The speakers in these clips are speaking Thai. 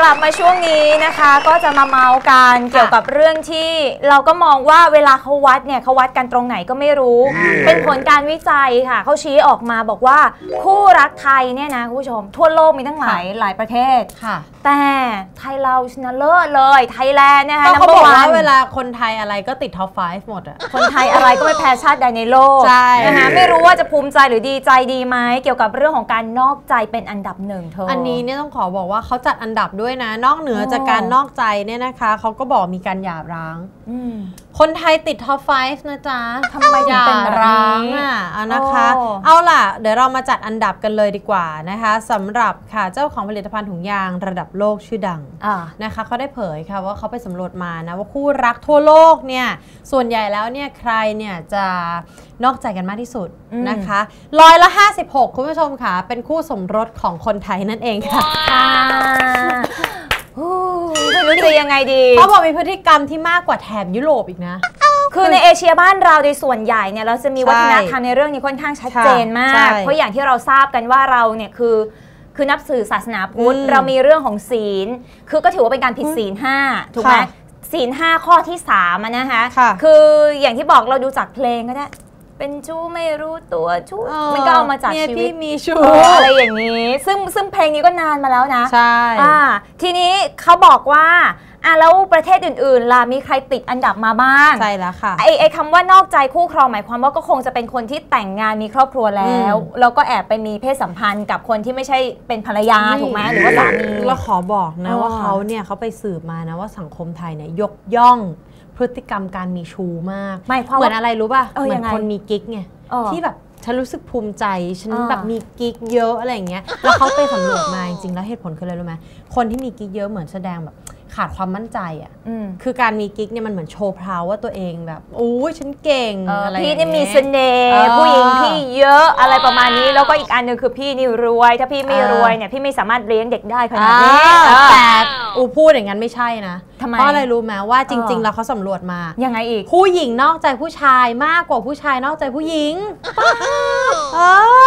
กลับมาช่วงนี้นะคะ ก็จะมาเมาส์กันเกี่ยวกับเรื่องที่เราก็มองว่าเวลาเขาวัดเนี่ยเขาวัดกันตรงไหนก็ไม่รู้ เป็นผลการวิจัยค่ะเขาชี้ออกมาบอกว่า คู่รักไทยเนี่ยนะคุณผู้ชม ทั่วโลกมีตั้งหลายหลายประเทศค่ะ แต่ไทยเราชนะเลิศเลยไทยแลนด์นะคะก็เขา number บอกว่า one เวลาคนไทยอะไรก็ติดท็อป5หมดอะคนไทยอะไรก็ไม่แพ้ชาติใดในโลกใช่นะคะไม่รู้ว่าจะภูมิใจหรือดีใจดีไหมเกี่ยวกับเรื่องของการนอกใจเป็นอันดับหนึ่งเธออัอันนี้เนี่ยต้องขอบอกว่าเขาจัดอันดับด้วยนะ นอกเหนือโอ้จากการนอกใจเนี่ยนะคะเขาก็บอกมีการหย่าร้างอืมคนไทยติดท็อป 5 นะจ๊ะทำไมถึงเป็นแบบนี้หย่าร้างอะเอานะคะโอ้เอาล่ะ เดี๋ยวเรามาจัดอันดับกันเลยดีกว่านะคะสำหรับค่ะเจ้าของผลิตภัณฑ์ถุงยางระดับโลกชื่อดังอ่านะคะเขาได้เผยค่ะว่าเขาไปสำรวจมานะว่าคู่รักทั่วโลกเนี่ยส่วนใหญ่แล้วเนี่ยใครเนี่ยจะนอกใจกันมากที่สุดอืมนะคะร้อยละ 56 คุณผู้ชมค่ะ เป็นคู่สมรสของคนไทยนั่นเองค่ะค่ะฮู้ ไม่รู้จะยังไงดีเขาบอกมีพฤติกรรมที่มากกว่าแถบยุโรปอีกนะ คือในเอเชียบ้านเราในส่วนใหญ่เนี่ยเราจะมีใช่วัฒนธรรมในเรื่องนี้ค่อนข้างชัดเจนมาใช่กเพราะอย่างที่เราทราบกันว่าเราเนี่ยคือคือนับสื่อศาสนาพุทธอืมเรามีเรื่องของศีล คือก็ถือว่าเป็นการผิดศีลห้าถูกไหมค่ะศีลห้าข้อที่สามอะนะคะค่ะคืออย่างที่บอกเราดูจากเพลงก็ได้ เป็นชู้ไม่รู้ตัวชู้มันก็เอามาจากเนี่ยชีวิพี่ตมีชู้เอออะไรอย่างนี้ ซึ่งซึ่งเพลงนี้ก็นานมาแล้วนะ ใช่อ่าทีนี้เขาบอกว่าอะแล้วประเทศอื่นๆล่ะมีใครติดอันดับมาบ้างใช่แล้วค่ะไอ้ไอ้คำว่านอกใจคู่ครองหมายความว่าก็คงจะเป็นคนที่แต่งงานมีครอบครัวแล้วอืมแล้วก็แอบไปมีเพศสัมพันธ์กับคนที่ไม่ใช่เป็นภรรยาถูกไหมหรือว่าสามีเราขอบอกนะอ๋อว่าเขาเนี่ยเขาไปสืบมานะว่าสังคมไทยเนี่ยยกย่อง พฤติกรรมการมีชู้มากหมายความเหมืว่าอนอะไรรู้ป่ะเออเหมืยัอนงไงคนมีกิ๊กไงเออที่แบบฉันรู้สึกภูมิใจ ฉันอ่าแบบมีกิ๊กเยอะอะไรอย่างเงี้ยแล้วเขาไปสำรวจมาจริงๆแล้วเหตุผลคืออะไรรู้ไหมคนที่มีกิ๊กเยอะเหมือนแสดงแบบ ขาดความมั่นใจอะอืมคือการมีกิ๊กเนี่ยมันเหมือนโชว์พราวว่าตัวเองแบบโอ้ยฉันเก่งเอออะไรพี่อย่างนี่เงี้ยมีเสน่ห์เออผู้หญิงพี่เยอะอะไรประมาณนี้แล้วก็อีกอันหนึงคือพี่นี่รวย ถ้าพี่ไม่เออรวยเนี่ยพี่ไม่สามารถเลี้ยงเด็กได้ขนาดอ่านี้เออแต่อูพูดอย่างนั้นไม่ใช่นะทำไมเพราะอะไรรู้ไหมว่าจริงเออๆแล้วเขาสำรวจมายังไงอีกผู้หญิงนอกใจผู้ชายมากกว่าผู้ชายนอกใจผู้หญิงเอ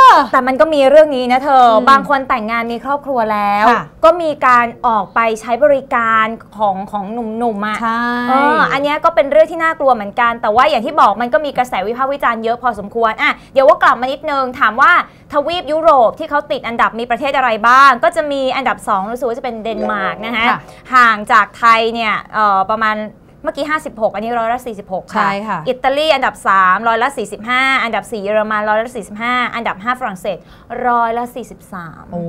อแต่มันก็มีเรื่องนี้นะเธออมบางคนแต่งงานมีครอบครัวแล้วค่ะก็มีการออกไปใช้บริการของของหนุ่มๆอะใช่เอออันเนี้ยก็เป็นเรื่องที่น่ากลัวเหมือนกัน แต่ว่าอย่างที่บอกมันก็มีกระแสวิพากษ์วิจารณ์เยอะพอสมควรอะเดี๋ยวว่ากลับมานิดนึงถามว่าทวีปยุโรปที่เขาติดอันดับมีประเทศอะไรบ้าง ก็จะมีอันดับ2รู้สึกว่าจะเป็นเดนมาร์กนะคะค่ะห่างจากไทยเนี่ยเอ่อประมาณ เมื่อกี้ 56 อันนี้ร้อยละ46ค่ะใช่ค่ะ อิตาลีอันดับ 3 ร้อยละ 45 อันดับ 4 เยอรมันร้อยละ 45 อันดับ 5 ฝรั่งเศสร้อยละ 43 โอ้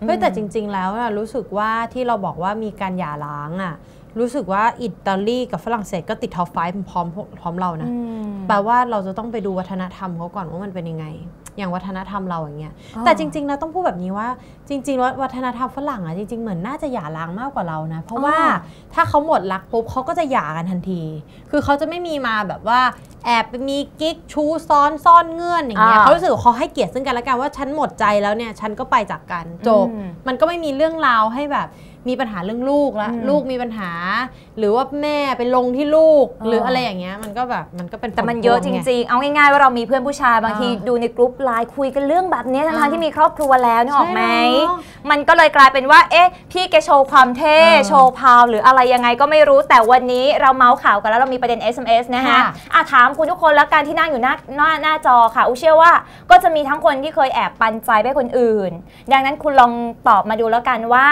เฮ้ยแต่จริง ๆ แล้วน่ะรู้สึกว่าที่เราบอกว่ามีการหย่าร้างอะรู้สึกว่าอิตาลีกับฝรั่งเศสก็ติดท็อปไฟพร้อมพร้อมเรานะอืมแปลว่าเราจะต้องไปดูวัฒนธรรมเขาก่อนว่ามันเป็นยังไงอย่างวัฒนธรรมเราอย่างเงี้ยอ๋อแต่จริงๆเราต้องพูดแบบนี้ว่าจริงๆแล้ววัฒนธรรมฝรั่งอะจริงๆเหมือนน่าจะหย่าร้างมากกว่าเรานะ เพราะว่าถ้าเขาหมดรักปุ๊บเขาก็จะหย่ากันทันที คือเขาจะไม่มีมาแบบว่าแอบไปมีกิ๊กชู้ซ้อนซ่อนเงื่อนอย่างเงี้ยอ่าเขารู้สึกว่าเขาให้เกียรติซึ่งกันและกันว่าฉันหมดใจแล้วเนี่ยฉันก็ไปจากกันจบอืมมันก็ไม่มีเรื่องราวให้แบบมีปัญหาเรื่องลูกแล้วอืมลูกมีปัญหา หรือว่าแม่ไปลงที่ลูกอ๋อหรืออะไรอย่างเงี้ยมันก็แบบมันก็เป็นแต่มันผลพวงเยอะจไริงๆ เอาง่ายๆว่าเรามีเพื่อนผู้ชายบางทีอ่าดูในกลุ่มไลน์คุยกันเรื่องแบบนี้ทั้งๆอ่าที่มีครอบครัวแล้วนึกออกไหมใช่เนอะมันก็เลยกลายเป็นว่า เอ๊ะ พี่แกโชว์ความเท่อ่าโชว์พาวหรืออะไรยังไงก็ไม่รู้แต่วันนี้เราเมาส์ข่าวกันแล้วเรามีประเด็น SMS นะคะค่ะอะถามคุณทุกคนแล้วกันที่นั่งอยู่หน้าหน้าหน้าจอค่ะอุยเชื่อว่าก็จะมีทั้งคนที่เคยแอบปันใจไปคนอื่น ดังนั้นคุณลองตอบมาดูแล้วกันว่า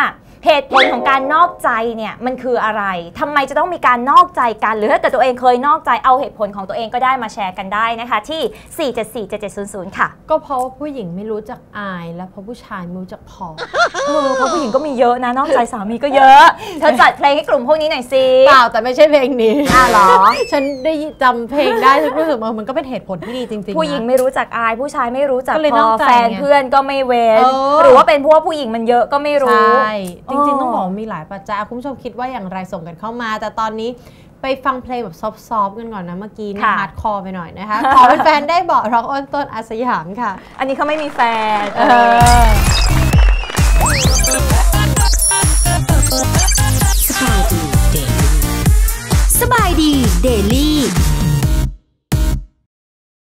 เหตุผลของการนอกใจเนี่ยมันคืออะไรทำไมจะต้องมีการนอกใจกัน หรือถ้าเกิดตัวเองเคยนอกใจเอาเหตุผลของตัวเองก็ได้มาแชร์กันได้นะคะ ที่ 4747700 ค่ะ ก็เพราะว่าผู้หญิงไม่รู้จักอาย และเพราะผู้ชายไม่รู้จักพอเออเพราะผู้หญิงก็มีเยอะนะนอกใจสามีก็เยอะ เธอจัดเพลงให้กลุ่มพวกนี้หน่อยสิเปล่าแต่ไม่ใช่เพลงนี้อ้าวเหรอ ฉันได้จำเพลงได้ฉันรู้สึกว่ามันก็เป็นเหตุผลที่ดีจริงๆนะผู้หญิงไม่รู้จักอาย ผู้ชายไม่รู้จักก็เลยพนออกใจแฟนไงเพื่อนก็ไม่เว้นเออหรือว่าเป็นเพราะว่าผู้หญิงมันเยอะก็ไม่ใชรู้่จริงๆ ต้องอ๋อบอกว่ามีหลายปัจจัยอะคุณผู้ชมคิดว่าอย่างไรส่งกันเข้ามา แต่ตอนนี้ไปฟังเพลงแบบซอฟต์ๆกันก่อนนะเมื่อกี้เนี่ยค่ะฮาร์ดคอร์ไปหน่อยนะคะ ขอเป็นแฟนได้เบาะร็อกอ้นต้นอาสยามค่ะ อันนี้เขาไม่มีแฟน